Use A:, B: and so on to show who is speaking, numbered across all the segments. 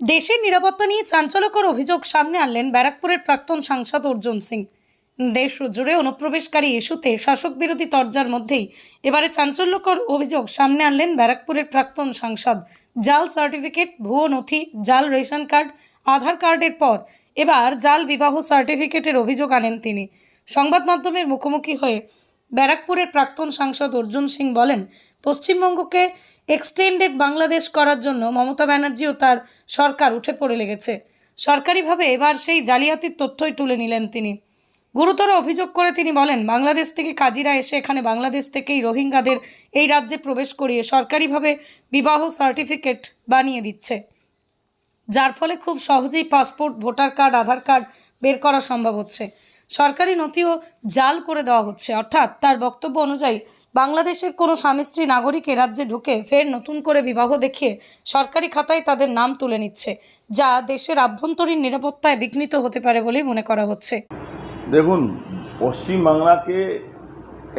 A: দেশের নিরাপত্তা নিয়ে চাঞ্চল্যকর অভিযোগ সামনে আনলেন ব্যারাকপুরের প্রাক্তন সাংসদ অর্জুন সিং। দেশ জুড়ে অনুপ্রবেশকারী ইস্যুতে শাসক বিরোধী তরজার মধ্যেই এবারে চাঞ্চল্যকর অভিযোগ সামনে আনলেন ব্যারাকপুরের প্রাক্তন সাংসদ। জাল সার্টিফিকেট, ভুয়ো নথি, জাল রেশন কার্ড, আধার কার্ডের পর এবার জাল বিবাহ সার্টিফিকেটের অভিযোগ আনেন তিনি। সংবাদ মাধ্যমের মুখোমুখি হয়ে ব্যারাকপুরের প্রাক্তন সাংসদ অর্জুন সিং বলেন, পশ্চিমবঙ্গকে এক্সটেন্ডেড বাংলাদেশ করার জন্য মমতা ব্যানার্জি ও তার সরকার উঠে পড়ে লেগেছে। সরকারিভাবে এবার সেই জালিয়াতির তথ্যই তুলে নিলেন তিনি। গুরুতর অভিযোগ করে তিনি বলেন, বাংলাদেশ থেকে কাজিরা এসে এখানে বাংলাদেশ থেকেই রোহিঙ্গাদের এই রাজ্যে প্রবেশ করিয়ে সরকারিভাবে বিবাহ সার্টিফিকেট বানিয়ে দিচ্ছে। যার ফলে খুব সহজেই passport, voter card, Aadhaar card বের করা সম্ভব হচ্ছে। সরকারি নথিও জাল করে দেওয়া হচ্ছে। অর্থাৎ তার বক্তব্য অনুযায়ী বাংলাদেশের কোনো স্বামী স্ত্রী নাগরিক রাজ্যে ঢুকে ফের নতুন করে বিবাহ দেখিয়ে সরকারি খাতায় তাদের নাম তুলে নিচ্ছে, যা দেশের আভ্যন্তরীণ নিরাপত্তায় বিঘ্নিত হতে পারে বলেই মনে করা হচ্ছে।
B: দেখুন পশ্চিমবাংলাকে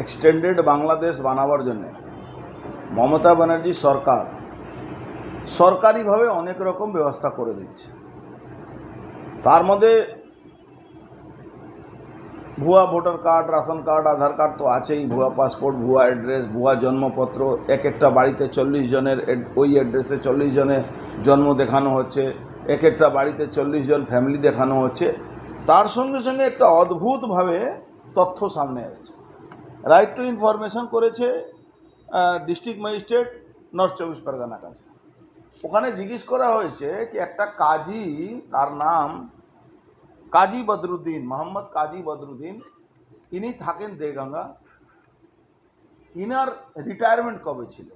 B: এক্সটেন্ডেড বাংলাদেশ বানাবার জন্য মমতা ব্যানার্জি সরকার সরকারিভাবে অনেক রকম ব্যবস্থা করে দিচ্ছে। তার মধ্যে ভুয়া voter card, ration card, Aadhaar card তো আছেই, ভুয়া পাসপোর্ট, ভুয়া অ্যাড্রেস, ভুয়া জন্মপত্র, এক একটা বাড়িতে চল্লিশ জনের ওই অ্যাড্রেসে চল্লিশ জনের জন্ম দেখানো হচ্ছে, এক একটা বাড়িতে চল্লিশ জন ফ্যামিলি দেখানো হচ্ছে। তার সঙ্গে সঙ্গে একটা অদ্ভুতভাবে তথ্য সামনে আসছে। রাইট টু ইনফরমেশন করেছে ডিস্ট্রিক্ট ম্যাজিস্ট্রেট নর্থ চব্বিশ পরগনা কাছে ওখানে জিজ্ঞেস করা হয়েছে কি একটা কাজী, তার নাম কাজী বদরুদ্দিন, মোহাম্মদ কাজী বদরুদ্দিন, ইনি থাকেন দেগঙ্গা। ইনার রিটায়ারমেন্ট কবে ছিল?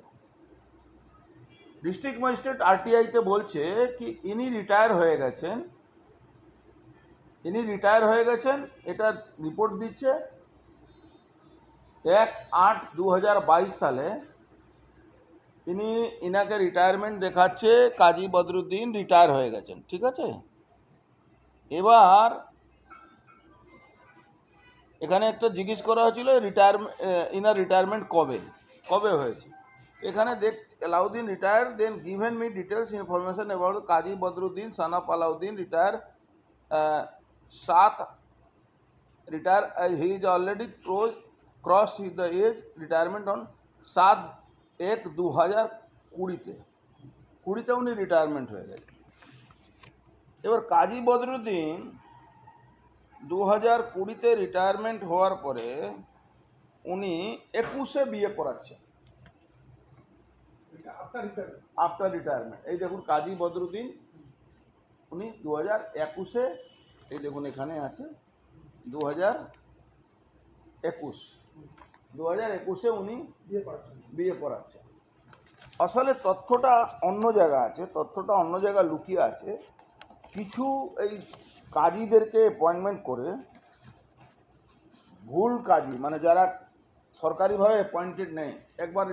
B: ডিস্ট্রিক্ট ম্যাজিস্ট্রেট আরটিআইতে বলছে কি ইনি রিটায়ার হয়ে গেছেন। ইনি রিটায়ার হয়ে গেছেন, এটা রিপোর্ট দিচ্ছে। এক আট দু সালে ইনি, ইনাকে রিটায়ারমেন্ট দেখাচ্ছে, কাজী বদরুদ্দিন রিটায়ার হয়ে গেছেন, ঠিক আছে? এবার এখানে একটা জিজ্ঞেস করা হয়েছিল রিটায়ারমেন্ট ইনার রিটায়ারমেন্ট কবে? কবে হয়েছে? এখানে দেখ, Alauddin retire then given me details information about Kazi Badruddin সানাপ Alauddin retire সাত retire he is already cross cross the age retirement on সাত এক দু হাজার কুড়িতে। কুড়িতে উনি রিটায়ারমেন্ট হয়ে গেছে এবার কাজী বদরুদ্দিন দু হাজার কুড়িতে রিটায়ারমেন্ট হওয়ার পরে উনি একুশে বিয়ে করাচ্ছেন। আফটার রিটায়ারমেন্ট এই দেখুন কাজী বদরুদ্দিন উনি দু হাজার একুশে এই দেখুন এখানে আছে দু হাজার একুশ। দু হাজার একুশে উনি বিয়ে করাচ্ছেন। আসলে তথ্যটা অন্য জায়গা আছে তথ্যটা অন্য জায়গায় লুকিয়ে আছে। কিছু এই কাজীদেরকে অ্যাপয়েন্টমেন্ট করে ভুল কাজী মানে যারা সরকারিভাবে অ্যাপয়েন্টেড নেই একবার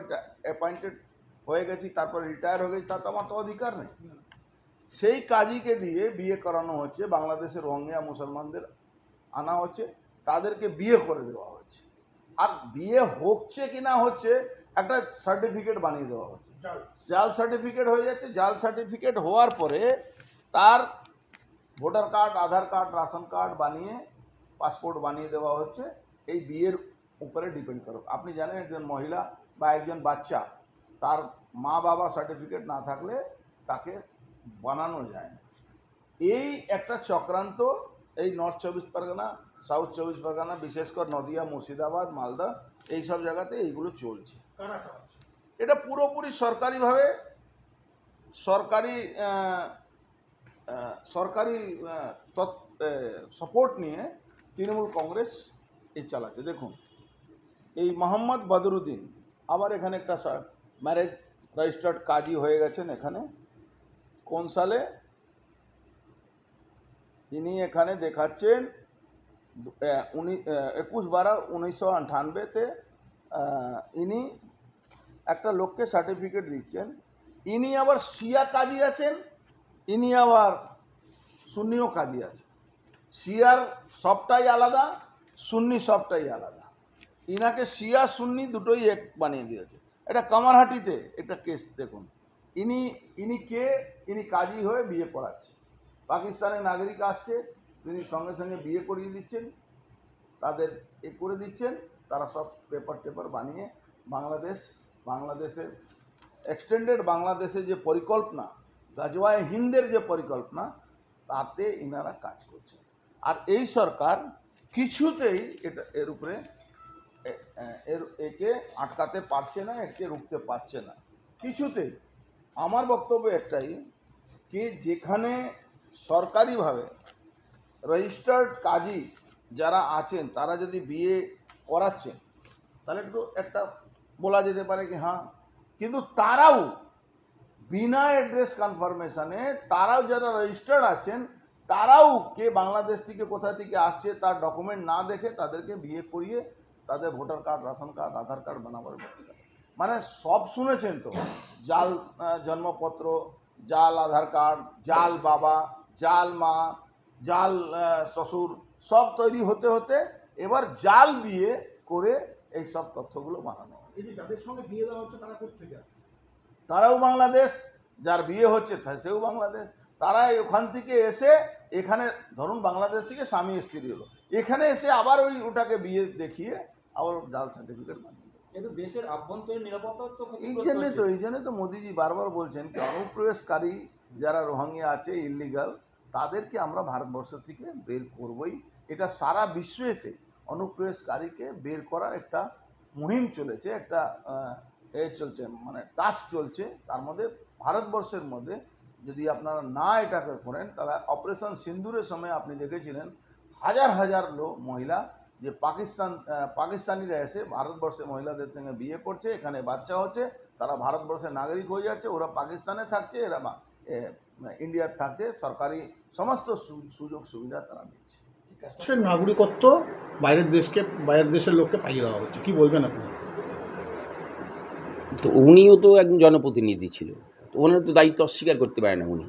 B: অ্যাপয়েন্টেড হয়ে গেছি তারপর রিটায়ার হয়ে গেছি তার তো আমার তো অধিকার নেই। সেই কাজীকে দিয়ে বিয়ে করানো হচ্ছে বাংলাদেশের রোহিঙ্গা মুসলমানদের আনা হচ্ছে তাদেরকে বিয়ে করে দেওয়া হচ্ছে। আর বিয়ে হচ্ছে কি না হচ্ছে একটা সার্টিফিকেট বানিয়ে দেওয়া হচ্ছে। জাল। সার্টিফিকেট হয়ে যাচ্ছে জাল সার্টিফিকেট হওয়ার পরে তার voter card Aadhaar card ration card বানিয়ে পাসপোর্ট বানিয়ে দেওয়া হচ্ছে। এই বিয়ের উপরে ডিপেন্ড করো আপনি জানেন একজন মহিলা বা একজন বাচ্চা তার মা বাবা সার্টিফিকেট না থাকলে তাকে বানানো যায় না। এই একটা চক্রান্ত এই নর্থ চব্বিশ পরগনা সাউথ চব্বিশ পরগনা বিশেষ করে নদিয়া মুর্শিদাবাদ মালদা এই সব জায়গাতে এইগুলো চলছে। এটা পুরোপুরি সরকারিভাবে সরকারি সরকারি সাপোর্ট নিয়ে তৃণমূল কংগ্রেস এই চালাচ্ছে। দেখুন, এই মোহাম্মদ বদরুদ্দিন আবার এখানে একটা ম্যারেজ রেজিস্টার্ড কাজী হয়ে গেছেন এখানে। কোন সালে? ইনি এখানে দেখাচ্ছেন একুশ বারো উনিশশো আটানব্বইতে ইনি একটা লোককে সার্টিফিকেট দিচ্ছেন। ইনি আবার শিয়া কাজী আছেন। ইনি আবার সুন্নিও কাজী আছে শিয়ার সবটাই আলাদা, সুন্নি সবটাই আলাদা। ইনাকে শিয়া সুন্নি দুটোই এক বানিয়ে দিয়েছে। এটা কামারহাটিতে একটা কেস, দেখুন। ইনি ইনি কে? ইনি কাজী হয়ে বিয়ে করাচ্ছে। পাকিস্তানের নাগরিক আসছে, তিনি সঙ্গে সঙ্গে বিয়ে করিয়ে দিচ্ছেন, তাদের এ করে দিচ্ছেন, তারা সব পেপার টেপার বানিয়ে বাংলাদেশ, বাংলাদেশের এক্সটেন্ডেড বাংলাদেশের যে পরিকল্পনা গাজওয়ায় হিন্দের যে পরিকল্পনা, তাতে ইনারা কাজ করছে আর এই সরকার কিছুতেই এটা, এর উপরে এর, একে আটকাতে পারছে না, একে রুখতে পারছে না। কিছুতেই। আমার বক্তব্য একটাই কি, যেখানে সরকারিভাবে রেজিস্টার্ড কাজী যারা আছেন, তারা যদি বিয়ে করাচ্ছেন, তাহলে একটু একটা বলা যেতে পারে কি হ্যাঁ। কিন্তু তারাও বিনা অ্যাড্রেস কনফার্মেশনে তারাও যারা রেজিস্টার্ড আছেন, তারাও কে বাংলাদেশ থেকে কোথা থেকে আসছে তার ডকুমেন্ট না দেখে তাদেরকে বিয়ে করিয়ে তাদের voter card ration card Aadhaar card বানাবার ব্যবস্থা। মানে সব শুনেছেন তো, জাল জন্মপত্র, জাল আধার কার্ড জাল বাবা, জাল মা, জাল শ্বশুর, সব তৈরি হতে হতে এবার জাল বিয়ে করে এই সব তথ্যগুলো বানানো।
C: যাদের সঙ্গে বিয়ে দেওয়া হচ্ছে তারা কোথেকে আসছে?
B: তারাও বাংলাদেশ যার বিয়ে হচ্ছে সেও বাংলাদেশ। তারা ওখান থেকে এসে এখানে ধরুন বাংলাদেশ থেকে স্বামী স্ত্রী হলো। এখানে এসে আবার ওই ওটাকে বিয়ে দেখিয়ে আবার জাল সার্টিফিকেট বানিয়ে
D: কিন্তু দেশের আভ্যন্তরীণ নিরাপত্তা তো
B: এই জন্যই তো এই জন্য তো মোদিজি বারবার বলছেন কি অনুপ্রবেশকারী যারা রোহিঙ্গা আছে ইলিগাল তাদেরকে আমরা ভারতবর্ষ থেকে বের করবই। এটা সারা বিশ্বেতে অনুপ্রবেশকারীকে বের করার একটা মুহিম চলেছে একটা এ চলছে মানে টাস্ক চলছে, তার মধ্যে ভারতবর্ষের মধ্যে যদি আপনারা না এটাকে করেন, তাহলে অপারেশন সিন্দুরের সময় আপনি দেখেছিলেন হাজার হাজার লোক, মহিলা, যে পাকিস্তান পাকিস্তানিরা এসে ভারতবর্ষে মহিলাদের সঙ্গে বিয়ে করছে, এখানে বাচ্চা হচ্ছে, তারা ভারতবর্ষের নাগরিক হয়ে যাচ্ছে, ওরা পাকিস্তানে থাকছে, এরা ইন্ডিয়ার থাকছে, সরকারি সমস্ত সুযোগ সুবিধা তারা নিচ্ছে।
C: নাগরিকত্ব বাইরের দেশকে, বাইরের দেশের লোককে পাইয়ে দেওয়া হচ্ছে, কি বলবেন আপনি?
E: তো উনিও তো একজন জনপ্রতিনিধি ছিল। তো ওনার তো দায়িত্ব অস্বীকার করতে পারে না উনি।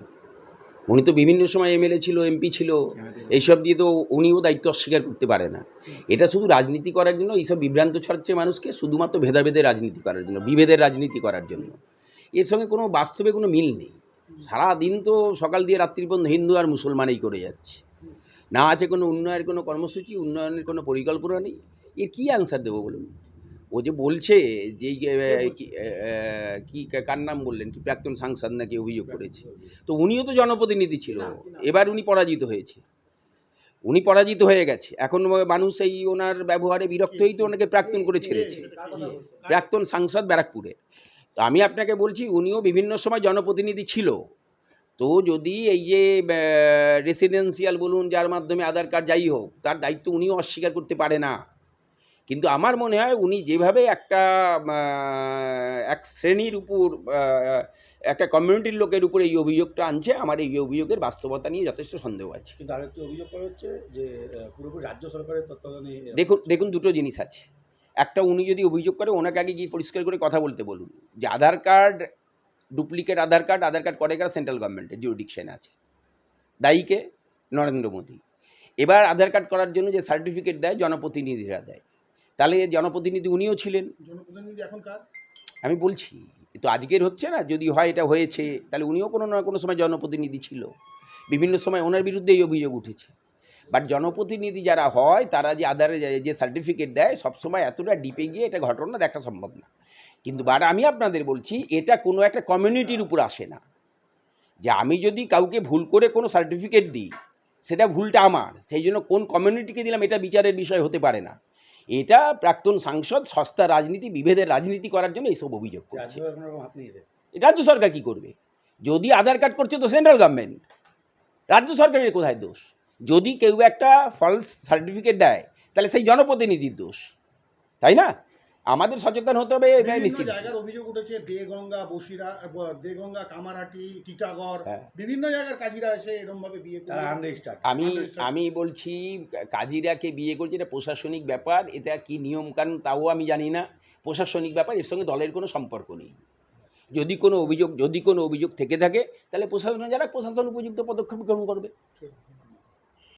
E: উনি তো বিভিন্ন সময় এমএলএ ছিল এমপি ছিল এইসব দিয়ে তো উনিও দায়িত্ব অস্বীকার করতে পারে না। এটা শুধু রাজনীতি করার জন্য এইসব বিভ্রান্ত ছড়াচ্ছে মানুষকে শুধুমাত্র ভেদাভেদের রাজনীতি করার জন্য বিভেদের রাজনীতি করার জন্য। এর সঙ্গে কোনো বাস্তবে কোনো মিল নেই। সারা দিন তো সকাল দিয়ে রাত্রি পর্যন্ত হিন্দু আর মুসলমানই করে যাচ্ছে। না আছে কোনো উন্নয়নের কোনো কর্মসূচি উন্নয়নের কোনো পরিকল্পনা নেই। এর কী অ্যান্সার দেবো বলুন? ও যে বলছে যে কি- কার নাম বললেন? কি প্রাক্তন সাংসদ নাকি অভিযোগ করেছে? তো উনিও তো জনপ্রতিনিধি ছিল। এবার উনি পরাজিত হয়েছে। উনি পরাজিত হয়ে গেছে। এখন মানুষ এই ওনার ব্যবহারে বিরক্ত হয়েই তো ওনাকে প্রাক্তন করে ছেড়েছে। প্রাক্তন সাংসদ ব্যারাকপুরে। তো আমি আপনাকে বলছি উনিও বিভিন্ন সময় জনপ্রতিনিধি ছিল। তো যদি এই যে রেসিডেন্সিয়াল বলুন যার মাধ্যমে আধার কার্ড যাই হোক তার দায়িত্ব উনিও অস্বীকার করতে পারে না। কিন্তু আমার মনে হয় উনি যেভাবে একটা এক শ্রেণির উপর একটা কমিউনিটির লোকের উপর এই অভিযোগটা আনছে আমার এই অভিযোগের বাস্তবতা নিয়ে যথেষ্ট সন্দেহ আছে।
F: কিন্তু আরেকটি অভিযোগ করা হচ্ছে যে পুরোপুরি রাজ্য সরকারের তত্ত্বাবধানে
E: দেখুন দেখুন দুটো জিনিস আছে। একটা উনি যদি অভিযোগ করে ওনাকে আগে গিয়ে পরিষ্কার করে কথা বলতে বলুন। যে Aadhaar card duplicate Aadhaar card Aadhaar card করে কারা সেন্ট্রাল গভর্নমেন্টের জুরিডিকশন আছে। দায়ীকে নরেন্দ্র মোদী। এবার আধার কার্ড করার জন্য যে সার্টিফিকেট দেয় জনপ্রতিনিধিরা দেয়। তাহলে জনপ্রতিনিধি উনিও ছিলেন।
C: জনপ্রতিনিধি এখনকার
E: আমি বলছি তো আজকের হচ্ছে না যদি হয় এটা হয়েছে তাহলে উনিও কোনো না কোনো সময় জনপ্রতিনিধি ছিল। বিভিন্ন সময় ওনার বিরুদ্ধে এই অভিযোগ উঠেছে। বাট জনপ্রতিনিধি যারা হয় তারা যে আধারে যে- যে সার্টিফিকেট দেয় সবসময় এতটা ডিপে গিয়ে এটা ঘটনা দেখা সম্ভব না। কিন্তু বাট আমি আপনাদের বলছি এটা কোনো একটা কমিউনিটির উপর আসে না। যে আমি যদি কাউকে ভুল করে কোনো সার্টিফিকেট দিই সেটা ভুলটা আমার। সেই জন্য কোন কমিউনিটিকে দিলাম এটা বিচারের বিষয় হতে পারে না। এটা প্রাক্তন সাংসদ সস্তা রাজনীতি বিভেদের রাজনীতি করার জন্য এইসব অভিযোগ করছে।
F: রাজ্য
E: সরকার কি করবে? যদি আধার কার্ড করছে তো সেন্ট্রাল গভর্নমেন্ট। রাজ্য সরকারের কোথায় দোষ? যদি কেউ একটা ফলস সার্টিফিকেট দেয় তাহলে সেই জনপ্রতিনিধির দোষ। তাই না? আমাদের সচেতন হতে হবে এটা
C: বিভিন্ন
E: নিশ্চিত।
C: জায়গার অভিযোগ উঠেছে দেগঙ্গা বসিরা দেগঙ্গা কামারহাটি টিটাগড়
E: হ্যাঁ।
C: বিভিন্ন জায়গার কাজীরা এসে এরকম ভাবে বিয়ে করে
F: তারা আনরেজিস্টার্ড
E: আমি আমি বলছি কাজীরাকে বিয়ে করছে এটা প্রশাসনিক ব্যাপার এটা কি নিয়ম কানুন তাও আমি জানি না। প্রশাসনিক ব্যাপার এর সঙ্গে দলের কোনো সম্পর্ক নেই। যদি কোনো অভিযোগ যদি কোনো অভিযোগ থেকে থাকে তাহলে প্রশাসন যারা প্রশাসন উপযুক্ত পদক্ষেপ গ্রহণ করবে।